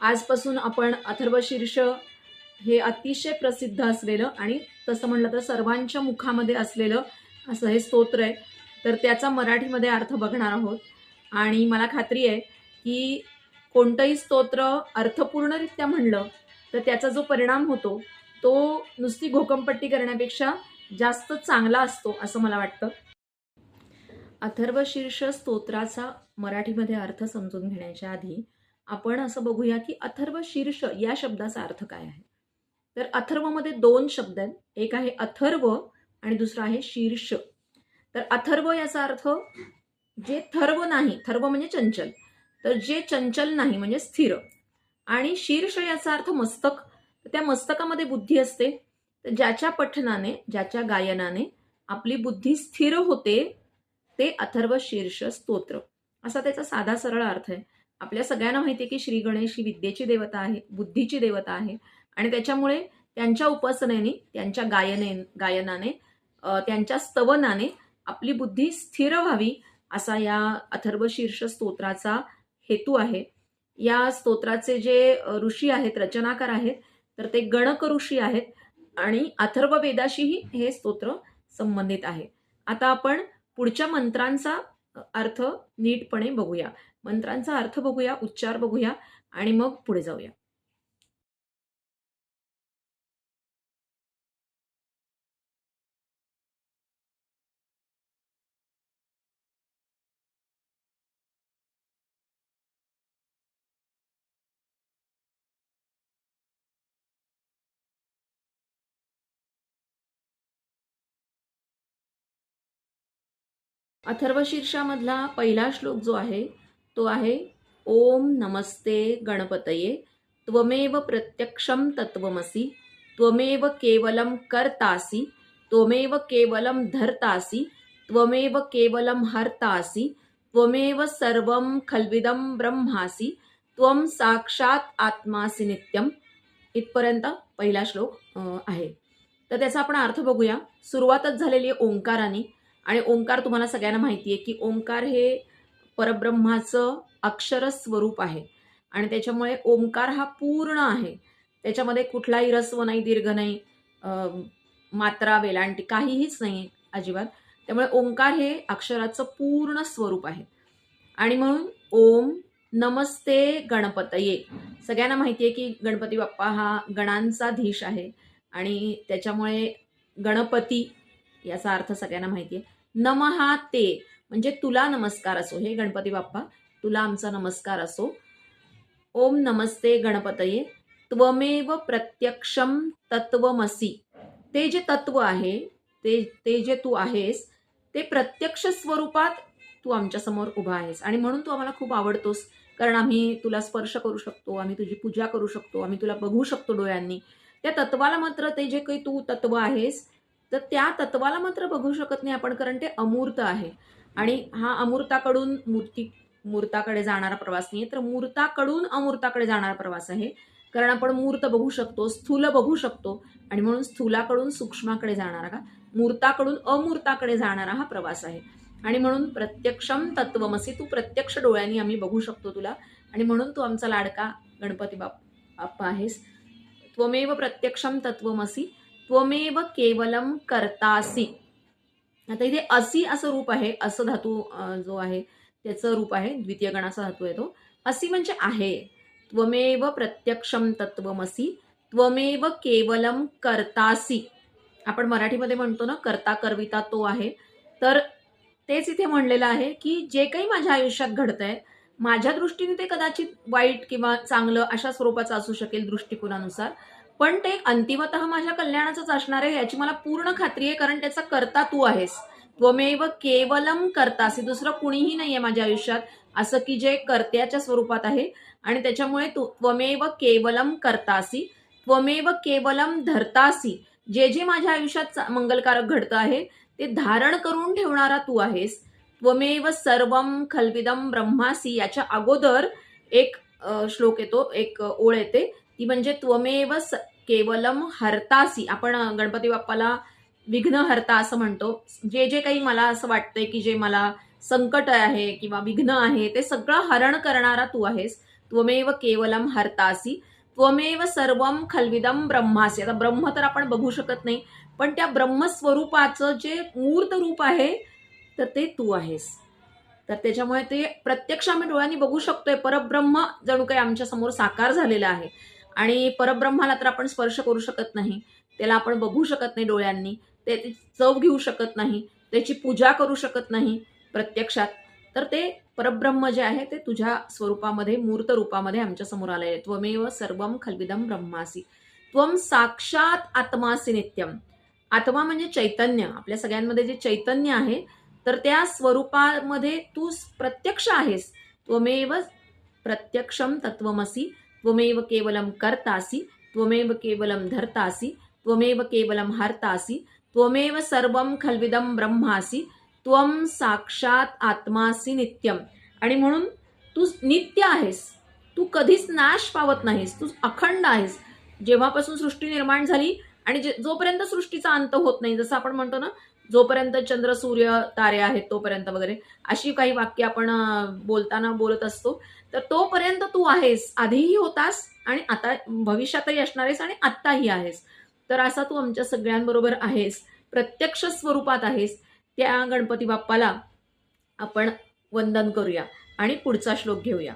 आजपासून आपण अथर्वशीर्ष हे अतिशय प्रसिद्ध असलेलं आणि तसं म्हणलं तर सर्वांच्या मुखामध्ये असलेलं असं हे स्तोत्र आहे. तर त्याचा मराठीमध्ये अर्थ बघणार आहोत. आणि मला खात्री आहे की कोणतंही स्तोत्र अर्थपूर्णरित्या म्हणलं तर त्याचा जो परिणाम होतो तो नुसती घोकंपट्टी करण्यापेक्षा जास्त चांगला असतो असं मला वाटतं. अथर्वशीर्ष स्तोत्राचा मराठीमध्ये अर्थ समजून घेण्याच्या आधी आपण असं बघूया की अथर्व शीर्ष या शब्दाचा अर्थ काय आहे. तर अथर्वमध्ये दोन शब्द आहेत. एक आहे अथर्व आणि दुसरा आहे शीर्ष. तर अथर्व याचा अर्थ जे थर्व नाही थर्व म्हणजे चंचल. तर जे चंचल नाही म्हणजे स्थिर. आणि शीर्ष याचा अर्थ मस्तक. त्या मस्तकामध्ये बुद्धी असते. तर ज्याच्या पठनाने ज्याच्या गायनाने आपली बुद्धी स्थिर होते ते अथर्व शीर्ष स्तोत्र. असा त्याचा साधा सरळ अर्थ आहे. आपल्या सगळ्यांना माहिती आहे की श्री गणेश ही विद्येची देवता आहे बुद्धीची देवता आहे. आणि त्याच्यामुळे त्यांच्या उपासनेने त्यांच्या गायने गायनाने त्यांच्या स्तवनाने आपली बुद्धी स्थिर व्हावी असा या अथर्व शीर्ष स्तोत्राचा हेतू आहे. या स्तोत्राचे जे ऋषी आहेत रचनाकार आहेत तर ते गणक ऋषी आहेत आणि अथर्व वेदाशीही हे स्तोत्र संबंधित आहे. आता आपण पुढच्या मंत्रांचा अर्थ नीटपणे बघूया. मंत्रांचा अर्थ बघूया उच्चार बघूया आणि मग पुढे जाऊया. अथर्व शीर्षामधला पहिला श्लोक जो आहे तो आहे ओम नमस्ते गणपतये त्वमेव प्रत्यक्षम तत्वमसी त्वमेव केवलम कर्तासी त्वमेव केवलम धर्तासी त्वमेव केवलम हर्तासी त्वमेव सर्वं खल्विदं ब्रह्मासी त्वम साक्षात आत्मासी नित्यम. इथपर्यंत पहिला श्लोक आहे. तर त्याचा आपण अर्थ बघूया. सुरुवातच झालेली आहे ओंकाराने आणि ओंकार तुम्हाला सगळ्यांना माहिती आहे की ओंकार हे परब्रह्माचं अक्षर स्वरूप आहे. आणि त्याच्यामुळे ओंकार हा पूर्ण आहे. त्याच्यामध्ये कुठलाही रस्व नाही दीर्घ नाही मात्रा वेलांटी काहीहीच नाही अजिबात. त्यामुळे ओंकार हे अक्षराचं पूर्ण स्वरूप आहे. आणि म्हणून ओम नमस्ते गणपतये. सगळ्यांना माहिती आहे की गणपती बाप्पा हा गणांचा धीश आहे. आणि त्याच्यामुळे गणपती याचा अर्थ सगळ्यांना माहिती आहे. नमहा ते. म्हणजे तुला नमस्कार असो. हे गणपती बाप्पा तुला आमचा नमस्कार असो. ओम नमस्ते गणपतये. त्वमेव प्रत्यक्षम तत्वमसी ते जे तत्व आहे ते ते जे तू आहेस ते प्रत्यक्ष स्वरूपात तू आमच्यासमोर उभा आहेस. आणि म्हणून तू आम्हाला खूप आवडतोस. कारण आम्ही तुला स्पर्श करू शकतो आम्ही तुझी पूजा करू शकतो आम्ही तुला बघू शकतो डोळ्यांनी. त्या तत्वाला मात्र ते जे काही तू तत्व आहेस तर त्या तत्वाला मात्र बघू शकत नाही आपण कारण ते अमूर्त आहे. आणि हा अमूर्ताकडून मूर्ती मूर्ताकडे जाणारा प्रवास नाही तर मूर्ताकडून अमूर्ताकडे जाणारा प्रवास आहे. कारण आपण मूर्त बघू शकतो स्थूल बघू शकतो आणि म्हणून स्थूलाकडून सूक्ष्माकडे जाणारा का मूर्ताकडून अमूर्ताकडे जाणारा हा प्रवास आहे. आणि म्हणून प्रत्यक्षम तत्वमसी तू प्रत्यक्ष डोळ्यांनी आम्ही बघू शकतो तुला आणि म्हणून तू आमचा लाडका गणपती बाप बाप्पा आहेस. त्वमेव प्रत्यक्षम तत्वमसी त्वमेव केवलम करतासी. आता इथे असी असं रूप आहे असं धातू जो आहे त्याचं रूप आहे द्वितीय गणाचा धातू आहे तो. असी म्हणजे आहे. त्वमेव प्रत्यक्षम तत्वमसी त्वमेव केवलम करतासी. आपण मराठीमध्ये म्हणतो ना करता करविता तो आहे. तर तेच इथे म्हणलेलं आहे की जे काही माझ्या आयुष्यात घडतंय माझ्या दृष्टीने ते कदाचित वाईट किंवा चांगलं अशा स्वरूपाचं असू शकेल दृष्टिकोनानुसार पण ते अंतिमत माझ्या कल्याणाचंच असणार आहे याची मला पूर्ण खात्री आहे कारण त्याचा करता तू आहेस. त्वमेव केवलम करतासी दुसरं कुणीही नाहीये माझ्या आयुष्यात असं की जे कर्त्याच्या स्वरूपात आहे. आणि त्याच्यामुळे तू त्वमेव केवलम करतासी त्वमेव केवलम धरतासी जे जे माझ्या आयुष्यात मंगलकारक घडतं आहे ते धारण करून ठेवणारा तू आहेस. त्वमेव सर्वम खलविदम ब्रह्मासी याच्या अगोदर एक श्लोक येतो एक ओळ येते. ती म्हणजे त्वमेव स- केवलम हरतासी. आपण गणपती बाप्पाला विघ्न हरता असं म्हणतो. जे जे काही मला असं वाटतंय की जे मला संकट आहे किंवा विघ्न आहे ते सगळं हरण करणारा तू आहेस. त्वमेव केवलम हरतासी. त्वमेव सर्व खलविदम ब्रह्मासी. आता ब्रह्म तर आपण बघू शकत नाही पण त्या ब्रह्मस्वरूपाचं जे मूर्त रूप आहे तर ते तू आहेस. तर त्याच्यामुळे ते प्रत्यक्ष आम्ही डोळ्यांनी बघू शकतोय. परब्रह्म जणू काही आमच्यासमोर साकार झालेला आहे. आणि परब्रह्माला तर आपण स्पर्श करू शकत नाही. त्याला आपण बघू शकत नाही डोळ्यांनी. त्याची चव घेऊ शकत नाही. त्याची पूजा करू शकत नाही प्रत्यक्षात. तर ते परब्रह्म जे आहे ते तुझ्या स्वरूपामध्ये मूर्त रूपामध्ये आमच्यासमोर आलेले आहे त्वमेव सर्वम खलविदम ब्रह्मासी. त्वम साक्षात आत्मासी नित्यम. आत्मा म्हणजे चैतन्य. आपल्या सगळ्यांमध्ये जे चैतन्य आहे तर त्या स्वरूपामध्ये तू प्रत्यक्ष आहेस. त्वमेव प्रत्यक्षम तत्वमसी त्वमेव केवलम कर्तासी त्वमेव केवलम धर्तासी त्वमेव केवलम हर्तासी त्वमेव सर्वं खलविदम ब्रह्मासी त्वम साक्षात आत्मासी नित्यम. आणि म्हणून तू नित्य आहेस. तू कधीच नाश पावत नाहीस. तू अखंड आहेस. जेव्हापासून सृष्टी निर्माण झाली आणि जे जोपर्यंत सृष्टीचा अंत होत नाही जसं आपण म्हणतो ना जोपर्यंत चंद्र सूर्य तारे आहेत तोपर्यंत वगैरे. अशी काही वाक्य आपण बोलताना बोलत असतो. तर तोपर्यंत तू आहेस आधीही होतास आणि आता भविष्यातही असणार आहेस आणि आत्ताही आहेस. तर असा तू आमच्या सगळ्यांबरोबर आहेस प्रत्यक्ष स्वरूपात आहेस. त्या गणपती बाप्पाला आपण वंदन करूया आणि पुढचा श्लोक घेऊया.